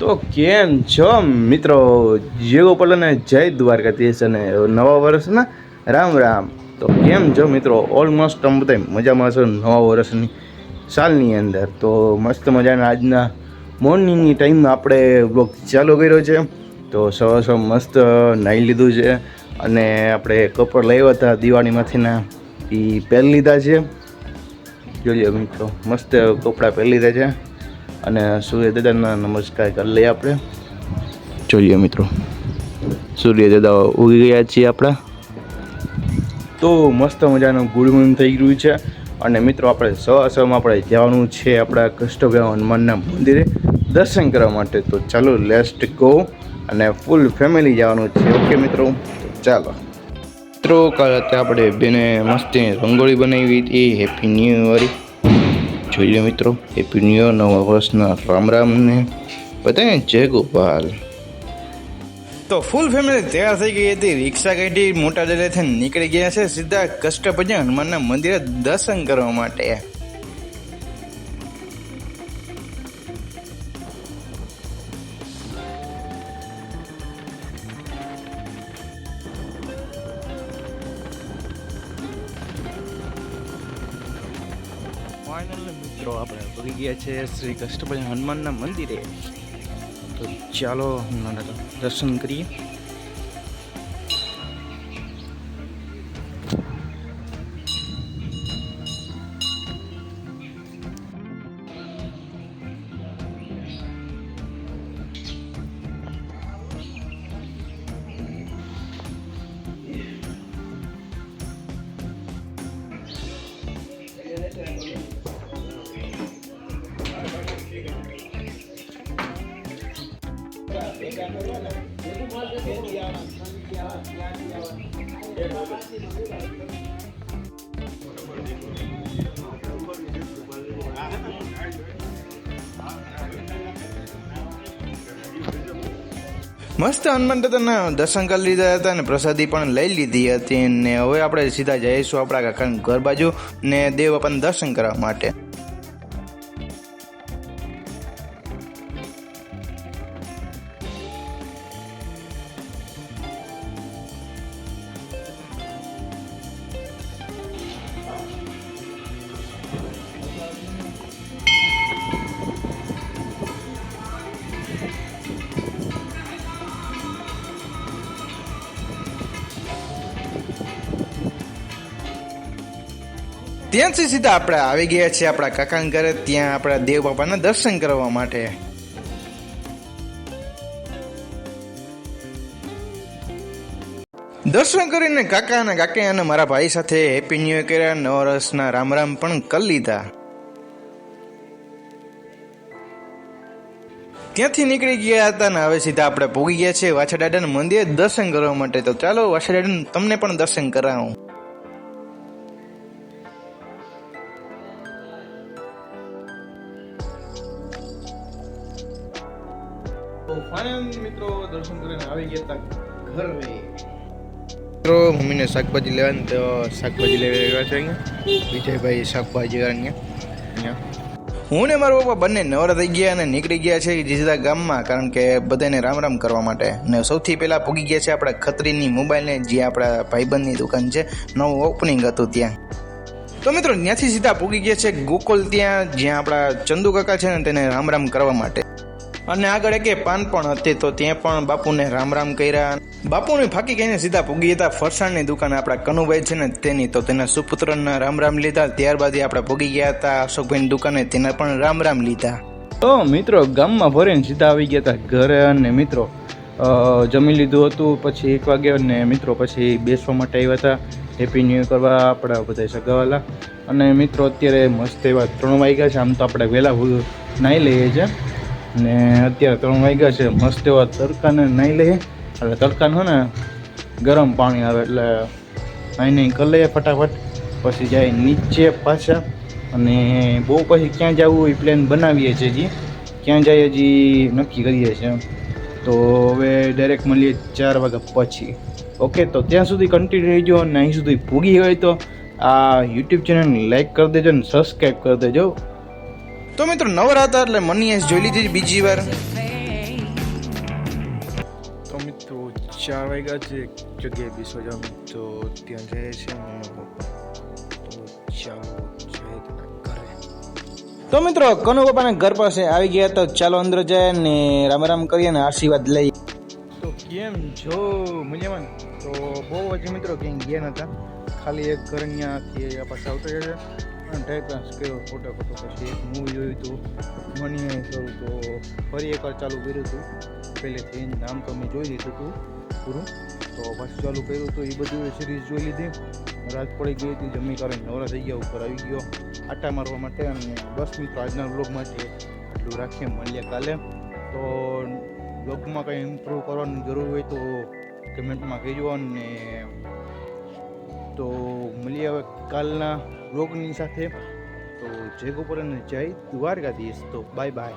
તો કેમ છો મિત્રો? જય ગોપાલ અને જય દ્વારકાધીશ અને નવા વર્ષના રામ રામ. તો કેમ છો મિત્રો? ઓલમોસ્ટ આમ બધા મજામાં છો નવા વર્ષની સાલની અંદર. તો મસ્ત મજાના આજના મોર્નિંગની ટાઈમમાં આપણે બ્લોગ ચાલુ કર્યો છે. તો સવાર સવાર મસ્ત નાહી લીધું છે અને આપણે કપડ લાવ્યા હતા દિવાળીમાંથીના એ પહેરી લીધા છે. જોઈએ મિત્રો, મસ્ત કપડાં પહેરી લીધા છે. અને સૂર્ય દાદાના નમસ્કાર કરી લઈએ આપણે. જોઈએ મિત્રો. સૂર્ય દાદા ઉગી ગયા છીએ આપણા. તો મસ્ત મજાનું ગુડ મોર્નિંગ થઈ ગયું છે. અને મિત્રો, આપણે સ સવારમાં આપણે જવાનું છે આપણા કષ્ટભ્યા હનુમાનના મંદિરે. દર્શન કરવા માટે તો ચાલો લેસ્ટ ગો અને ફૂલ ફેમિલી જવાનું છે. ઓકે મિત્રો? ચાલો. મિત્રો, કાલે રાતે આપણે બેને મસ્તી રંગોળી બનાવી હતી. હેપી ન્યૂ વાળી જોઈ લો મિત્રો હેપી ન્યુ નવા વર્ષના રામ રામને બધાને જય ગોપાલ. તો ફૂલ ફેમિલી તૈયાર થઈ ગઈ હતી. રિક્ષા કાઢી મોટા ડેલેથી નીકળી ગયા છે. સીધા કષ્ટભજન હનુમાનના મંદિરે દર્શન કરવા માટે. મિત્રો આપણે પગી ગયા છે શ્રી કષ્ટભજન હનુમાનના મંદિરે. તો ચાલો દર્શન કરીએ. મસ્ત હનુમાન દાદાના દર્શન કરી લીધા હતા અને પ્રસાદી પણ લઈ લીધી હતી ને હવે આપણે સીધા જઈશું આપણા કાકાના ઘર બાજુ ને દેવ આપણને દર્શન કરવા માટે. ત્યાંથી સીધા આપણે આવી ગયા છીએ આપણા કાકાના ઘરે. ત્યાં આપણા દેવ બાપાના દર્શન કરવા માટે. દર્શન કરીને કાકા અને કાકી અને મારા ભાઈ સાથે હેપી ન્યુ કર્યા. નવ વર્ષના રામ રામ પણ કરી લીધા. ત્યાંથી નીકળી ગયા હતા ને હવે સીધા આપણે પૂગી ગયા છે વાછા દાદાના મંદિરે દર્શન કરવા માટે. તો ચાલો વાછા દાદા તમને પણ દર્શન કરાવું. ફાઇનલ મિત્રો આવી ગયા મિત્રો, મમ્મીને શાકભાજી લેવાની, તો શાકભાજી લેવા આવ્યા છે અહીંયા. વિજયભાઈ શાકભાજી અહીંયા અહીંયા. હું ને મારા પપ્પા બંને નવરા થઈ ગયા અને નીકળી ગયા છે જીજદા ગામમાં, કારણ કે બધાને રામ રામ કરવા માટે. ને સૌથી પહેલાં પૂગી ગયા છે આપણા ખત્રીની મોબાઈલને જે આપણા ભાઈબંધની દુકાન છે. નવું ઓપનિંગ હતું ત્યાં. તો મિત્રો, ત્યાંથી સીધા પૂગી ગયા છે ગોકુલ ત્યાં, જ્યાં આપણા ચંદુ કાકા છે ને, તેને રામ રામ કરવા માટે. અને આગળ એકે પાન પણ હતી તો ત્યાં પણ બાપુને રામ રામ કર્યા બાપુને ફાકી કહીને સીધા પૂગી હતા. ફરસાણની દુકાન આપણા કનુભાઈ છે ને તેની તો તેના સુપુત્રના રામ રામ લીધા. ત્યારબાદ આપણે પૂગી ગયા હતા. અશોકભાઈની દુકાને તેના પણ રામ રામ લીધા. તો મિત્રો, ગામમાં ભરીને સીધા આવી ગયા હતા ઘરે અને મિત્રો જમી લીધું હતું. પછી એક વાગે ને મિત્રો પછી બેસવા માટે આવ્યા હતા. હેપી ન્યૂ કરવા આપણા બધા સગાવાલા. અને મિત્રો, અત્યારે મસ્ત એવા ત્રણ વાગ્યા છે. આમ તો આપણે વહેલા નાહી લઈએ છીએ. ને અત્યારે ત્રણ વાગ્યા છે, મસ્ત એવા તડકાને નહીં લઈએ. એટલે તડકાનું ને, ગરમ પાણી આવે એટલે નહીં નહીં કરી લઈએ ફટાફટ. પછી જાય નીચે પાછા અને બહુ પછી ક્યાં જવું એ પ્લાન બનાવીએ છીએ હજી. ક્યાં જઈએ હજી નક્કી કરીએ છીએ. તો હવે ડાયરેક્ટ મળીએ ચાર વાગ્યા પછી. ઓકે તો ત્યાં સુધી કન્ટિન્યુ રહેજો અને અહીં સુધી ભૂગી હોય તો આ યુટ્યુબ ચેનલને લાઈક કરી દેજો અને સબસ્ક્રાઈબ કરી દેજો. તો મિત્રો નવરાત્ર એટલે મની જોઈ લીધી બીજી વાર. તો મિત્રો ચાર વાગ્યા છે એક જગ્યાએ બેસવા જાઉં તો ત્યાં જાય છે તો ચાલો ઘરે. તો મિત્રો કનુ પપ્પાના ઘર પાસે આવી ગયા તો ચાલો અંદર જાય ને રામ રામ કરીએ ને આશીર્વાદ લઈએ. તો કેમ છો? મજામાં? તો બહુ જ મિત્રો ક્યાંય ગયા નતા. ખાલી એક ઘર અહીંયાથી આ પાસે આવતો છે. અને ટાઈમ પાસ કર્યો ફોટો ફોટો પછી એક મૂવી જોયું હતું, મની કરું તો ફરી એકવાર ચાલુ કર્યું હતું. પહેલેથી એનું નામ તો મેં જોઈ લીધું હતું પૂરું. તો પાછું ચાલુ કર્યું હતું એ બધું સિરીઝ જોઈ લીધી. રાત પડી ગઈ હતી, જમી કરીને નવરા થઈ ગયા, ઉપર આવી ગયો. આટા મારવા માટે અને બસ મિત્રો, આજના બ્લોગ માટે એટલું રાખીએ મળીએ કાલે. તો બ્લોગમાં કંઈ ઇમ્પ્રૂવ કરવાની જરૂર હોય તો કમેન્ટમાં કહેજો અને તો મળીએ હવે કાલના રોગની સાથે. તો જય ગોપાલ અને જય દ્વારકાધીશ. તો બાય બાય